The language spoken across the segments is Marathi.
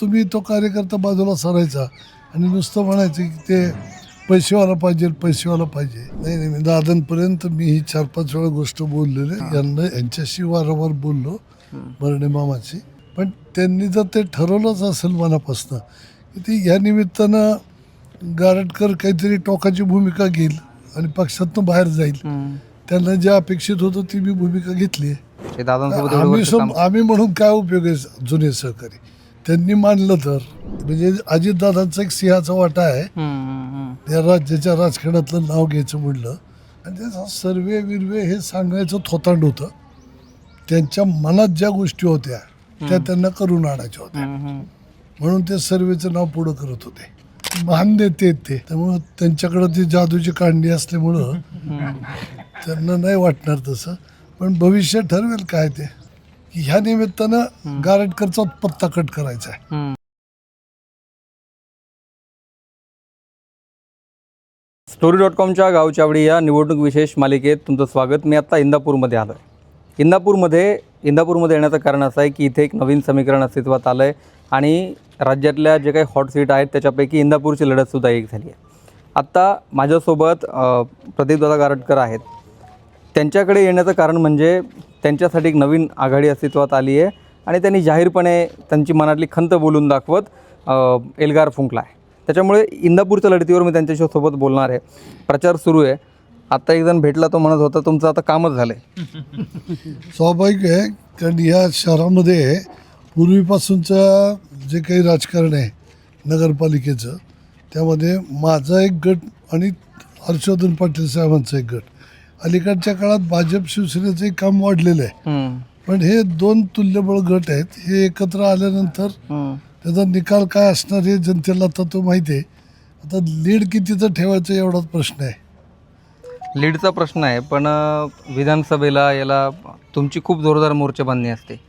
तुम्ही तो कार्यकर्ता बाजूला सरायचा आणि नुसतं म्हणायचं की ते पैसेवाला पाहिजे पैसेवाला पाहिजे. नाही नाही मी दादांपर्यंत मी ही चार पाच वेळा गोष्ट बोललेले. यांना यांच्याशी वारंवार बोललो मरणे मामाची पण त्यांनी जर ते ठरवलंच असेल मनापासनं की ती या निमित्तानं गारटकर काहीतरी टोकाची भूमिका घेईल आणि पक्षातनं बाहेर जाईल. त्यांना जे अपेक्षित होतं ती मी भूमिका घेतली आम्ही म्हणून काय उपयोग आहे जुने सहकारी? त्यांनी मानलं तर. म्हणजे अजितदादांचा एक सिंहाचा वाटा आहे. हम्म, हम्म, हम्म. या राज्याच्या राजकारणातलं नाव घ्यायचं म्हणलं. आणि त्याचा सर्वे विर्वे हे सांगायचं थोतांड होतं. त्यांच्या मनात ज्या गोष्टी होत्या त्या त्यांना करून आणायच्या होत्या. म्हणून ते सर्वेचं नाव पुढं करत होते. महान नेते ते. त्यामुळं त्यांच्याकडं ती जादूची कांडी असल्यामुळं त्यांना नाही वाटणार तसं. पण भविष्य ठरवेल काय ते. की ह्या निमित्तानं गारटकरचा पत्ता कट करायचा आहे. स्टोरी डॉट कॉमच्या गावचावडी या निवडणूक विशेष मालिकेत तुमचं स्वागत. मी आत्ता इंदापूरमध्ये आलो आहे इंदापूरमध्ये इंदापूरमध्ये येण्याचं कारण असं आहे की इथे एक नवीन समीकरण अस्तित्वात आलं आहे आणि राज्यातल्या जे काही हॉट सीट आहेत त्याच्यापैकी इंदापूरची लढतसुद्धा एक झाली आहे. आत्ता माझ्यासोबत प्रदीपदादा गारटकर आहेत. त्यांच्याकडे येण्याचं कारण म्हणजे त्यांच्यासाठी एक नवीन आघाडी अस्तित्वात आली आहे आणि त्यांनी जाहीरपणे त्यांची मनातली खंत बोलून दाखवत एल्गार फुंकला आहे. त्याच्यामुळे इंदापूरच्या लढतीवर मी त्यांच्याशी सोबत बोलणार आहे. प्रचार सुरू आहे. आत्ता एक जण भेटला तो म्हणत होता तुमचं आता कामच झालं आहे स्वाभाविक आहे कारण या शहरामध्ये पूर्वीपासूनचं जे काही राजकारण आहे नगरपालिकेचं त्यामध्ये माझा एक गट आणि हर्षवर्धन पाटील साहेबांचा एक गट. अलीकडच्या काळात भाजप शिवसेनेचं एक काम वाढलेलं आहे. पण हे दोन तुल्यबळ गट आहेत हे एकत्र आल्यानंतर त्याचा निकाल काय असणार हे जनतेला आता तो माहिती आहे. आता लीड कितीचं ठेवायचं एवढाच प्रश्न आहे. लीडचा प्रश्न आहे पण विधानसभेला याला तुमची खूप जोरदार मोर्चेबांधणी असते.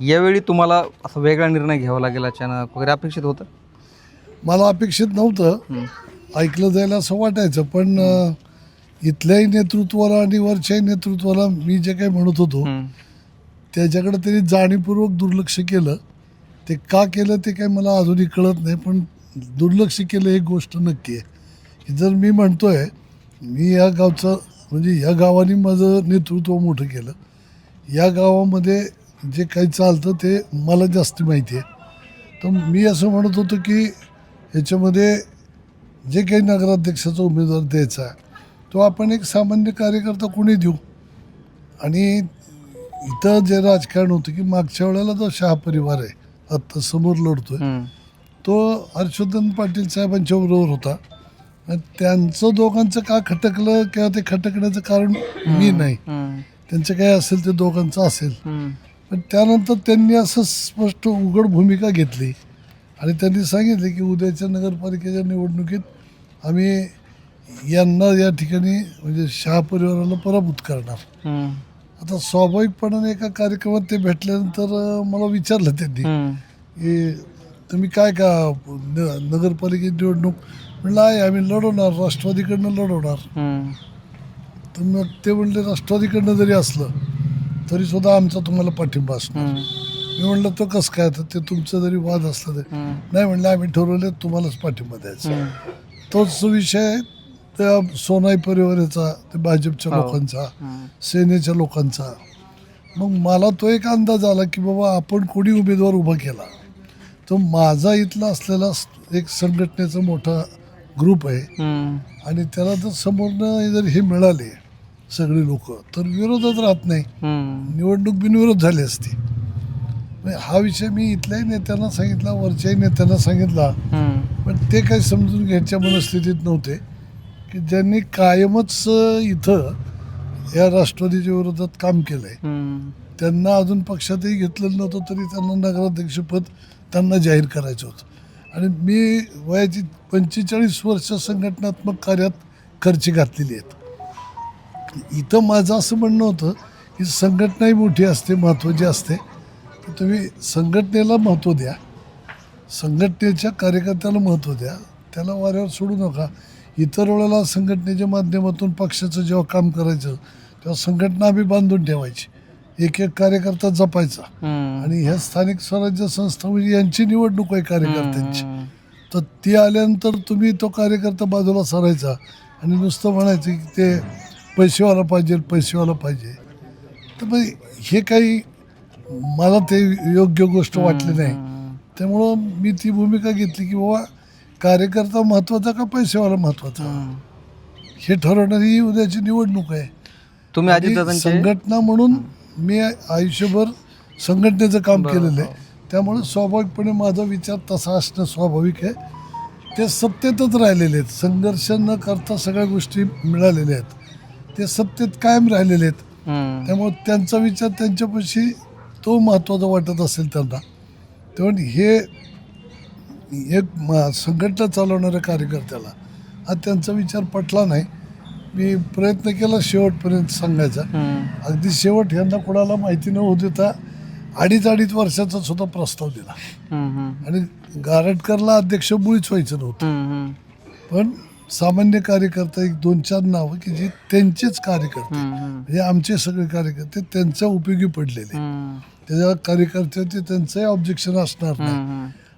यावेळी तुम्हाला असा वेगळा निर्णय घ्यावा लागेल अचानक वगैरे अपेक्षित होतं? मला अपेक्षित नव्हतं. ऐकलं जायला असं वाटायचं पण इथल्याही नेतृत्वाला आणि वरच्याही नेतृत्वाला मी जे काही म्हणत होतो त्याच्याकडे त्यांनी जाणीवपूर्वक दुर्लक्ष केलं. ते का केलं ते काही मला अजूनही कळत नाही पण दुर्लक्ष केलं एक गोष्ट नक्की आहे. जर मी म्हणतोय मी या गावचं म्हणजे या गावाने माझं नेतृत्व मोठं केलं. या गावामध्ये जे काही चालतं ते मला जास्त माहिती आहे. तर मी असं म्हणत होतो की ह्याच्यामध्ये जे काही नगराध्यक्षाचा उमेदवार द्यायचा आहे तो आपण एक सामान्य कार्यकर्ता कोणी देऊ? आणि इथं जे राजकारण होतं की मागच्या वेळेला जो शहा परिवार आहे आत्ता समोर लढतोय तो हर्षवर्धन पाटील साहेबांच्या बरोबर होता. त्यांचं दोघांचं का खटकलं किंवा ते खटकण्याचं कारण मी नाही. त्यांचं काय असेल ते दोघांचं असेल. पण त्यानंतर त्यांनी असं स्पष्ट उघड भूमिका घेतली आणि त्यांनी सांगितले की उद्याच्या नगरपालिकेच्या निवडणुकीत आम्ही यांना या ठिकाणी म्हणजे शहा परिवाराला पराभूत करणार. आता स्वाभाविकपणाने एका कार्यक्रमात ते भेटल्यानंतर मला विचारलं त्यांनी की तुम्ही काय का न नगरपालिकेची निवडणूक? म्हणलं आहे आम्ही लढवणार राष्ट्रवादीकडनं लढवणार. तर मग ते म्हणले राष्ट्रवादीकडनं जरी असलं तरी सुद्धा आमचा तुम्हाला पाठिंबा असणार. मी म्हणलं तो कसं काय? तर ते तुमचं जरी वाद असला तरी. नाही म्हणलं आम्ही ठरवले तुम्हालाच पाठिंबा द्यायचा. तोच विषय त्या सोनाई परिवाराचा ते भाजपच्या हो. लोकांचा सेनेच्या लोकांचा. मग मला तो एक अंदाज आला की बाबा आपण कोणी उमेदवार उभा केला? तो माझा इथला असलेला स- एक संघटनेचा मोठा ग्रुप आहे. हम्म, आणि त्याला जर समोरनं जर हे मिळाले सगळी लोक तर विरोधच राहत नाही. हम्म, निवडणूक बिनविरोध झाली असती. म्हणजे हा विषय मी इथल्याही नेत्यांना सांगितला वरच्याही नेत्यांना सांगितला. हम्म, पण ते काही समजून घ्यायच्या मनस्थितीत नव्हते. की ज्यांनी कायमच इथं या राष्ट्रवादीच्या विरोधात काम केलं आहे हम्म, त्यांना अजून पक्षातही घेतलेलं नव्हतं तरी त्यांना नगराध्यक्षपद त्यांना जाहीर करायचं होतं. आणि मी वयाची पंचेचाळीस वर्ष संघटनात्मक कार्यात खर्ची घातलेली आहेत. इथं माझं असं म्हणणं होतं की संघटनाही मोठी असते महत्त्वाची असते तर तुम्ही संघटनेला महत्त्व द्या. संघटनेच्या कार्यकर्त्याला महत्त्व द्या. त्याला वाऱ्यावर सोडू नका. इतर वेळेला संघटनेच्या माध्यमातून पक्षाचं जेव्हा काम करायचं तेव्हा संघटना आम्ही बांधून ठेवायची एक एक कार्यकर्ता जपायचा. आणि ह्या स्थानिक स्वराज्य संस्था म्हणजे यांची निवडणूक आहे कार्यकर्त्यांची. तर ती आल्यानंतर तुम्ही तो कार्यकर्ता बाजूला सरायचा आणि नुसतं म्हणायचं की ते पैसेवाला पाहिजे पैसेवाला पाहिजे तर मग हे काही मला ते योग्य गोष्ट वाटली नाही. त्यामुळं मी ती भूमिका घेतली की बाबा कार्यकर्ता महत्त्वाचा का पैसेवाला महत्त्वाचा हम्म. हे ठरवणारी ही उद्याची निवडणूक आहे. तुम्ही आणि अजितदादांचे संघटना म्हणून मी आयुष्यभर संघटनेचं काम. केलेलं आहे. त्यामुळे स्वाभाविकपणे माझा विचार तसा असणं स्वाभाविक आहे. ते सत्तेतच राहिलेले आहेत. संघर्ष न करता सगळ्या गोष्टी मिळालेल्या आहेत. ते सत्तेत कायम राहिलेले आहेत. त्यामुळे त्यांचा विचार त्यांच्यापाशी तो महत्त्वाचा वाटत असेल त्यांना. तेव्हा हे एक म- संघटना चालवणाऱ्या कार्यकर्त्याला हा त्यांचा विचार पटला नाही मी प्रयत्न केला शेवटपर्यंत सांगायचा. अगदी शेवट यांना कोणाला माहिती न होऊ देता अडीच अडीच वर्षाचा सुद्धा प्रस्ताव दिला. आणि गारटकरला अध्यक्ष मुळीच व्हायचं नव्हतं. पण सामान्य कार्यकर्ता एक दोन चार नावं की जे त्यांचेच कार्यकर्ते. म्हणजे आमचे सगळे कार्यकर्ते त्यांच्या उपयोगी पडलेले. त्याच्या कार्यकर्त्याचे त्यांचंही ऑब्जेक्शन असणार नाही.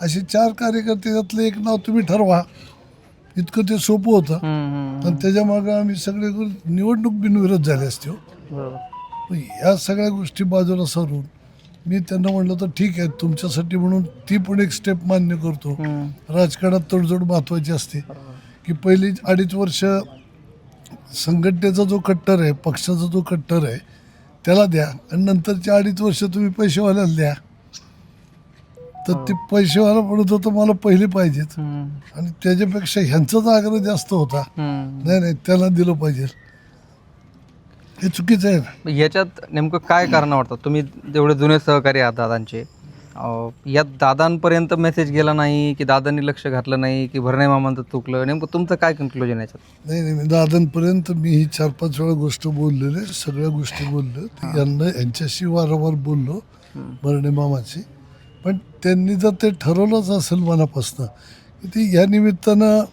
असे चार कार्यकर्ते त्यातलं एक नाव तुम्ही ठरवा. इतकं ते सोपं होतं. हम्म. पण त्याच्या मागं आम्ही सगळे निवडणूक बिनविरोध झाले असते हो. ह्या सगळ्या गोष्टी बाजूला सारून मी त्यांना म्हणलं तर ठीक आहे तुमच्यासाठी म्हणून ती पण एक स्टेप मान्य करतो. राजकारणात तडजोड महत्वाची असते. की पहिली अडीच वर्ष संघटनेचा जो कट्टर आहे पक्षाचा जो कट्टर आहे त्याला द्या. आणि नंतरचे अडीच वर्ष तुम्ही पैसेवाल्याला द्या. तर ते पैसेवाला म्हणत होतं मला पहिले पाहिजेत. आणि त्याच्यापेक्षा ह्यांचाच आग्रह जास्त होता. नाही नाही त्याला दिलं पाहिजे. हे चुकीचं आहे. ना याच्यात नेमकं काय कारण वाटतं तुम्ही जेवढे जुने सहकारी आहात दादांचे अं, या दादांपर्यंत मेसेज गेला नाही की दादांनी लक्ष घातलं नाही की भरणे मामांचं चुकलं? नेमकं तुमचं काय कन्क्लुजन याच्यात? नाही नाही मी दादांपर्यंत मी ही चार पाच वेळा गोष्ट बोललेले सगळ्या गोष्टी बोललो. यांना यांच्याशी वारंवार बोललो बर्णे मामाची पण त्यांनी जर ते ठरवलंच असेल मनापासनं की ती या निमित्तानं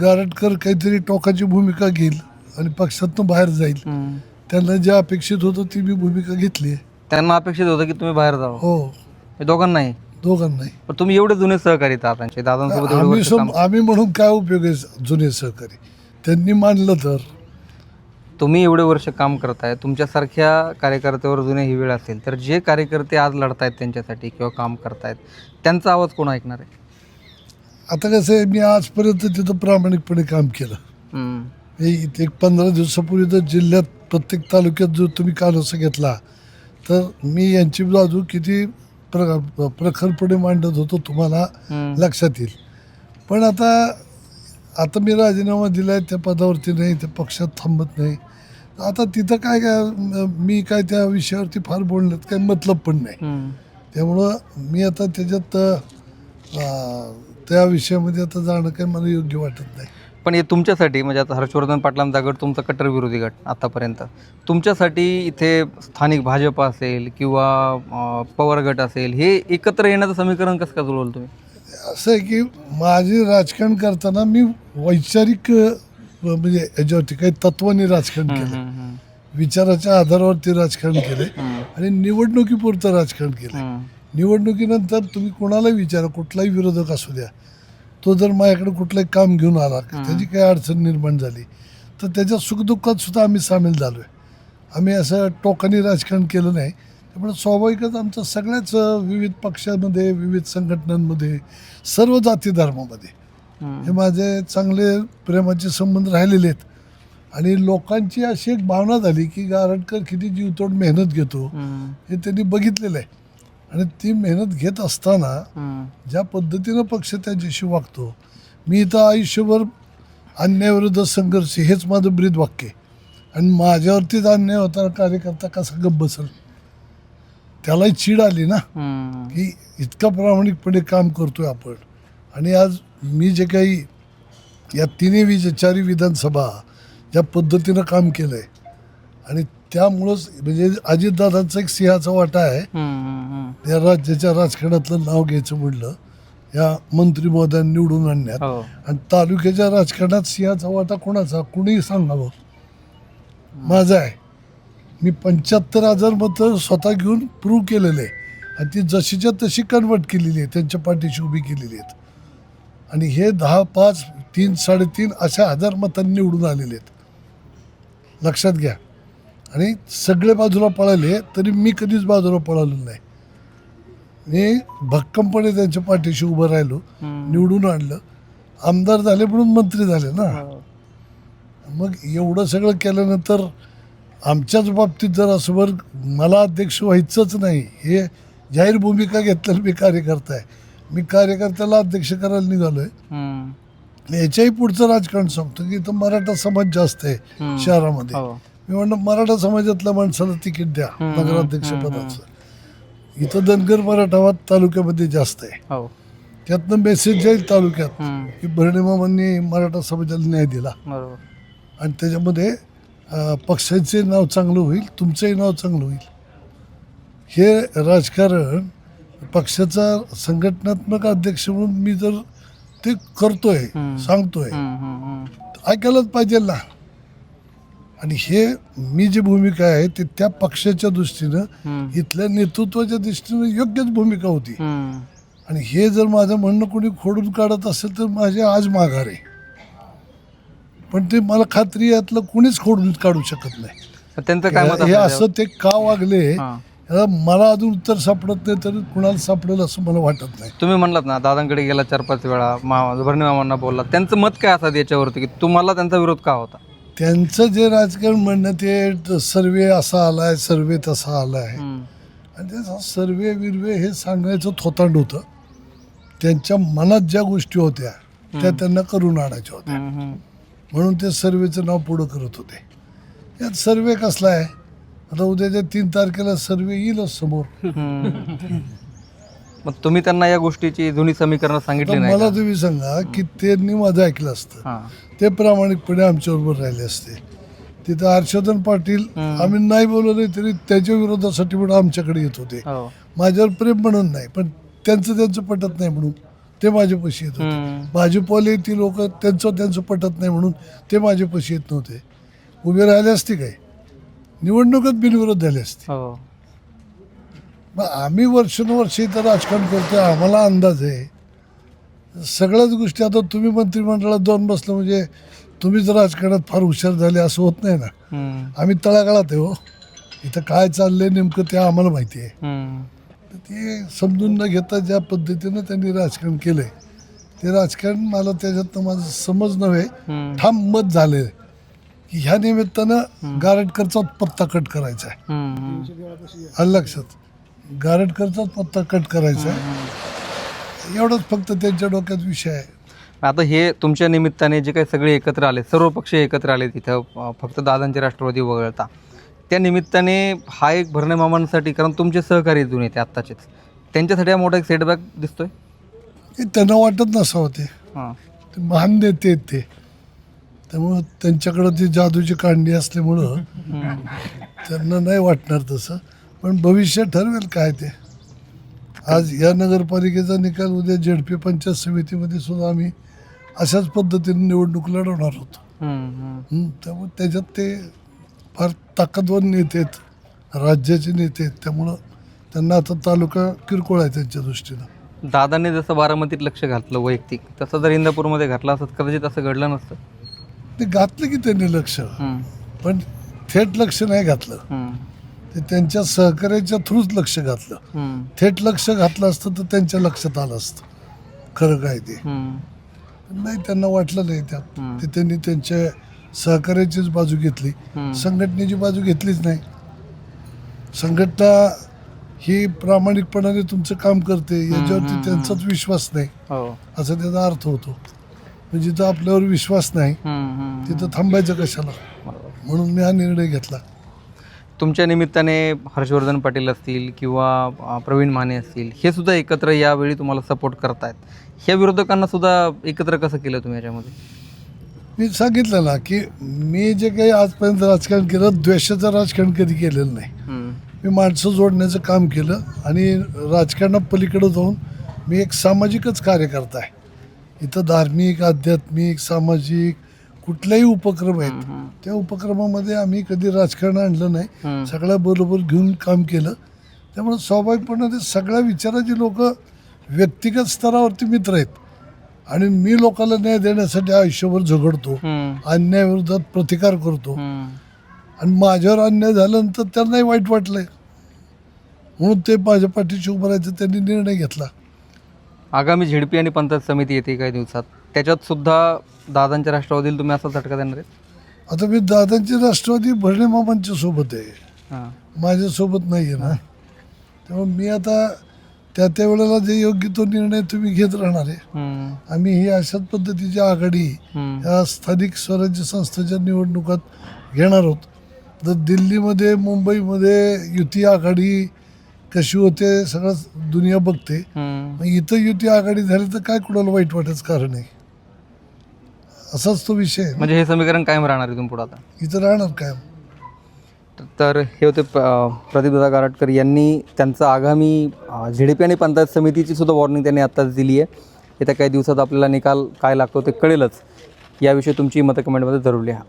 गारटकर काहीतरी टोकाची भूमिका घेईल आणि पक्षातनं बाहेर जाईल. त्यांना जे अपेक्षित होतं ती मी भूमिका घेतली त्यांना अपेक्षित होतं की तुम्ही बाहेर जावं. हो. हे दोघांनाही? दोघांनाही. पण तुम्ही एवढे जुने सहकारी दादांचे दादांसोबत एवढे आम्ही वर्ष सम काम आम्ही म्हणून काय उपयोग आहे जुने सहकारी? त्यांनी मानलं तर. तुम्ही एवढे वर्ष काम करताय तुमच्यासारख्या कार्यकर्त्यावर जुने ही वेळ असेल तर जे कार्यकर्ते आज लढतायत त्यांच्यासाठी किंवा काम करतायत त्यांचा आवाज कोण ऐकणार आहे आता कसं आहे मी आजपर्यंत तिथं प्रामाणिकपणे काम केलं. हे एक पंधरा दिवसापूर्वी तर जिल्ह्यात प्रत्येक तालुक्यात जो तुम्ही कानोसा घेतला तर मी यांची बाजू किती प्र प्रखरपणे मांडत होतो तुम्हाला. लक्षात येईल पण आता आता मी राजीनामा दिला आहे त्या पदावरती नाही त्या पक्षात थांबत नाही. आता तिथं काय काय म- काय त्या विषयावरती फार बोलण्यात काही मतलब पण नाही. त्यामुळं मी आता त्याच्यात त्या विषयामध्ये आता जाणं काही मला योग्य वाटत नाही. पण हे तुमच्यासाठी म्हणजे आता हर्षवर्धन पाटलांचा गट तुमचा कट्टर विरोधी गट आतापर्यंत. तुमच्यासाठी इथे स्थानिक भाजप असेल किंवा पवार गट असेल हे एकत्र येण्याचं समीकरण कसं काय जुळवलं तुम्ही? असं आहे की माझे राजकारण करताना मी वैचारिक म्हणजे याच्यावरती काही तत्वानी राजकारण केलं. विचाराच्या आधारावरती राजकारण केले. आणि निवडणुकीपुरतं राजकारण केलं. निवडणुकीनंतर तुम्ही कोणालाही विचारा कुठलाही विरोधक असू द्या तो जर माझ्याकडे कुठलंही काम घेऊन आला त्याची काही अडचण निर्माण झाली तर त्याच्या सुखदुःखात सुद्धा आम्ही सामील झालो आहे आम्ही असं टोकानी राजकारण केलं नाही त्यामुळे स्वाभाविकच आमचं सगळ्याच विविध पक्षामध्ये विविध संघटनांमध्ये सर्व जाती धर्मामध्ये. हे माझे चांगले प्रेमाचे संबंध राहिलेले आहेत आणि लोकांची अशी एक भावना झाली की गारटकर किती जीवतोड मेहनत घेतो. हे त्यांनी बघितलेलं आहे आणि ती मेहनत घेत असताना. ज्या पद्धतीनं पक्ष त्यांच्याशी वागतो मी इथं आयुष्यभर अन्यायाविरुद्ध संघर्ष हेच माझं ब्रीद वाक्य आहे आणि माझ्यावरतीच अन्याय होता कार्यकर्ता कसा गप्प बसल त्यालाही चीड आली ना. की इतकं प्रामाणिकपणे काम करतोय आपण. आणि आज मी जे काही या तिन्ही वि चारी विधानसभा ज्या पद्धतीनं काम केलं आहे आणि त्यामुळंच म्हणजे अजितदादांचा एक सिंहाचा वाटा आहे. या राज्याच्या राजकारणातलं नाव घ्यायचं म्हणलं या मंत्री महोदयांना निवडून आणण्यात. हो. आणि तालुक्याच्या राजकारणात सिंहाचा वाटा कोणाचा? कुणीही सांगावं. माझा आहे. मी पंच्याहत्तर हजार मतं स्वतः घेऊन प्रूव्ह केलेले आहे. आणि ती जशीच्या तशी कन्वर्ट केलेली आहे. त्यांच्या पाठीशी उभी केलेली आहेत. आणि हे दहा पाच तीन साडेतीन अशा हजार मतांनी निवडून आलेले आहेत. लक्षात घ्या. आणि सगळे बाजूला पळाले तरी मी कधीच बाजूला पळालो नाही. मी भक्कमपणे त्यांच्या पाठीशी उभं राहिलो निवडून आणलं. आमदार झाले म्हणून मंत्री झाले ना. मग एवढं सगळं केल्यानंतर आमच्याच बाबतीत जर असं वर मला अध्यक्ष व्हायचंच नाही हे जाहीर भूमिका घेतलेलं मी कार्यकर्ता आहे. मी कार्यकर्त्याला अध्यक्ष करायला निघालो आहे याच्याही पुढचं राजकारण सांगतो की इथं मराठा समाज जास्त आहे शहरामध्ये. हो. मी म्हणलं मराठा समाजातल्या माणसाला तिकीट द्या नगराध्यक्षपदाचं इथं धनगर मराठावाद तालुक्यामध्ये जास्त आहे. हो. त्यातनं मेसेज जाईल तालुक्यात. की भरणेमामांनी मराठा समाजाला न्याय दिला. आणि त्याच्यामध्ये पक्षाचे नाव चांगलं होईल तुमचंही नाव चांगलं होईल हे राजकारण पक्षाचा संघटनात्मक अध्यक्ष म्हणून मी जर ते करतोय. सांगतोय. ऐकायलाच पाहिजे ना आणि हे मी जी भूमिका आहे ते त्या पक्षाच्या दृष्टीनं. इथल्या नेतृत्वाच्या दृष्टीनं योग्यच भूमिका होती. आणि हे जर माझं म्हणणं कोणी खोडून काढत असेल तर माझे आज माघार आहे पण ते मला खात्री आहे, यातलं कोणीच खोडून काढू शकत नाही. तर त्यांचं काय मत हे असं ते का वागले हा. याला मला अजून उत्तर सापडत नाही तर कुणाला सापडेल असं मला वाटत नाही. तुम्ही म्हणलात ना दादांकडे गेला चार पाच वेळा मा भरणे मामांना बोलला. त्यांचं मत काय असतात याच्यावरती की तुम्हाला त्यांचा विरोध का होता? त्यांचं जे राजकारण म्हणणं ते सर्वे असा आलाय सर्वे तसा आलाय. हम्म. आणि ते सर्वे विरवे हे सांगायचं थोतांड होतं. त्यांच्या मनात ज्या गोष्टी होत्या त्या त्यांना करून आणायच्या होत्या. हम्म, हम्म. म्हणून ते सर्वेचं नाव पुढं करत होते यात सर्वे कसला आहे आता उद्याच्या तीन तारखेला सर्वे येईलच समोर. मग तुम्ही त्यांना या गोष्टीची जुनी समीकरण सांगितली नाही मला का? तुम्ही सांगा की त्यांनी माझं ऐकलं असतं हा. ते प्रामाणिकपणे आमच्याबरोबर राहिले असते तिथं हर्षवर्धन पाटील. आम्ही नाही बोलवले तरी त्याच्या विरोधासाठी म्हणून आमच्याकडे येत होते हो. माझ्यावर प्रेम म्हणून नाही पण त्यांचं त्यांचं पटत नाही म्हणून ते माझ्यापाशी येत होते. भाजपवाले ती लोक त्यांचं त्यांचं पटत नाही म्हणून ते माझ्यापाशी येत नव्हते उभे राहिले असते काय निवडणुकीत बिनविरोध झाले असते हो. मग आम्ही वर्षानुवर्ष इथं राजकारण करतोय आम्हाला अंदाज आहे सगळ्याच गोष्टी आता तुम्ही मंत्रिमंडळात जाऊन बसलं म्हणजे तुम्हीच राजकारणात फार हुशार झाले असं होत नाही ना. आम्ही तळागाळात आहे हो इथं काय चाललंय नेमकं ते आम्हाला माहिती आहे. तर ते समजून न घेता ज्या पद्धतीनं त्यांनी राजकारण केलंय ते राजकारण मला त्याच्यातनं माझं समज नव्हे. ठाम मत झाले की ह्या निमित्तानं गारटकरचा पत्ता कट करायचा आहे. आलं लक्षात गारटकरचाच पत्ता कट करायचा आहे. एवढंच फक्त त्यांच्या डोक्यात विषय आहे. आता हे तुमच्या निमित्ताने जे काही सगळे एकत्र आले सर्व पक्ष एकत्र आले तिथं फक्त दादांचे राष्ट्रवादी वगळता. त्या निमित्ताने हा एक भरणे मामांसाठी कारण तुमचे सहकारी जुने ते आत्ताचेच. त्यांच्यासाठी हा मोठा एक सेटबॅक दिसतोय? त्यांना वाटत नसावं ते. हां. ते महान नेते आहेत ते. त्यामुळं त्यांच्याकडं ती जादूची कांडी असल्यामुळं त्यांना नाही वाटणार तसं. पण भविष्य ठरवेल काय ते. आज या नगरपालिकेचा निकाल उद्या झेडपी पंचायत समितीमध्ये सुद्धा आम्ही अशाच पद्धतीने निवडणूक लढवणार होतो. हं, त्यामुळे त्याच्यात ते फार ताकदवर नेते आहेत. राज्याचे नेते आहेत. त्यामुळं त्यांना आता तालुका किरकोळ आहे त्यांच्या दृष्टीनं. दादांनी जसं बारामतीत लक्ष घातलं वैयक्तिक तसं जर इंदापूरमध्ये घातलं असत कदाचित असं घडलं नसतं. ते घातलं की त्यांनी लक्ष. पण थेट लक्ष नाही घातलं. ते त्यांच्या सहकार्याच्या थ्रूच लक्ष घातलं. थेट लक्ष घातलं असतं तर त्यांच्या लक्षात आलं असतं. खरं काय ते? नाही त्यांना वाटलं नाही त्यात. ते त्यांनी त्यांच्या सहकार्याचीच बाजू घेतली. संघटनेची बाजू घेतलीच नाही. संघटना ही प्रामाणिकपणाने तुमचं काम करते याच्यावरती त्यांचाच विश्वास नाही. हो. असा त्याचा अर्थ होतो. म्हणजे जिथं आपल्यावर विश्वास नाही. तिथं थांबायचं कशाला. म्हणून मी हा निर्णय घेतला. तुमच्या निमित्ताने हर्षवर्धन पाटील असतील किंवा प्रवीण माने असतील हे सुद्धा एकत्र यावेळी तुम्हाला सपोर्ट करतायत. ह्या विरोधकांना सुद्धा एकत्र कसं केलं तुम्ही याच्यामध्ये? मी सांगितलं ना की मी जे काही आजपर्यंत राजकारण केलं द्वेषाचं राजकारण कधी केलेलं नाही. मी माणसं जोडण्याचं काम केलं आणि राजकारणा पलीकडे जाऊन मी एक सामाजिकच कार्यकर्ता आहे. इथं धार्मिक आध्यात्मिक सामाजिक कुठलाही उपक्रम आहेत त्या उपक्रमामध्ये आम्ही कधी राजकारण आणलं नाही. सगळ्या बरोबर घेऊन काम केलं. त्यामुळे स्वाभाविकपणे ते सगळ्या विचाराची लोक व्यक्तिगत स्तरावरती मित्र आहेत. आणि मी लोकांना न्याय देण्यासाठी आयुष्यभर झगडतो अन्यायाविरोधात प्रतिकार करतो. आणि माझ्यावर अन्याय झाल्यानंतर त्यांनाही वाईट वाटलंय. म्हणून ते माझ्या पाठीशी उभं राहायचं त्यांनी निर्णय घेतला. आगामी झेडपी आणि पंचायत समिती येते काही दिवसात. त्याच्यात सुद्धा दादांच्या राष्ट्रवादीला तुम्ही असा झटका देणार आहेत? आता मी दादांची राष्ट्रवादी भरणे मामांच्या सोबत आहे. माझ्यासोबत नाही आहे ना त्यामुळे मी आता त्या त्या वेळेला जे योग्य तो निर्णय तुम्ही घेत राहणार आहे. आम्ही ही अशाच पद्धतीची आघाडी या स्थानिक स्वराज्य संस्थेच्या निवडणुकात घेणार आहोत. जर दिल्लीमध्ये मुंबईमध्ये युती आघाडी कशी होते सगळं दुनिया बघते. मग इथं युती आघाडी झाली तर काय कुणाला वाईट वाटायचं कारण आहे? असाच तो विषय. म्हणजे हे समीकरण कायम राहणार इथून पुढे आता? इथं राहणार काय तर हे होते प- अं, प्रदीपदादा गारटकर यांनी त्यांचं आगामी झेडपी डी पी आणि पंचायत समितीची सुद्धा वॉर्निंग त्यांनी आत्ताच दिली आहे. येत्या काही दिवसात आपल्याला निकाल काय लागतो ते कळेलच. याविषयी तुमची मतं कमेंटमध्ये जरूर लिहा.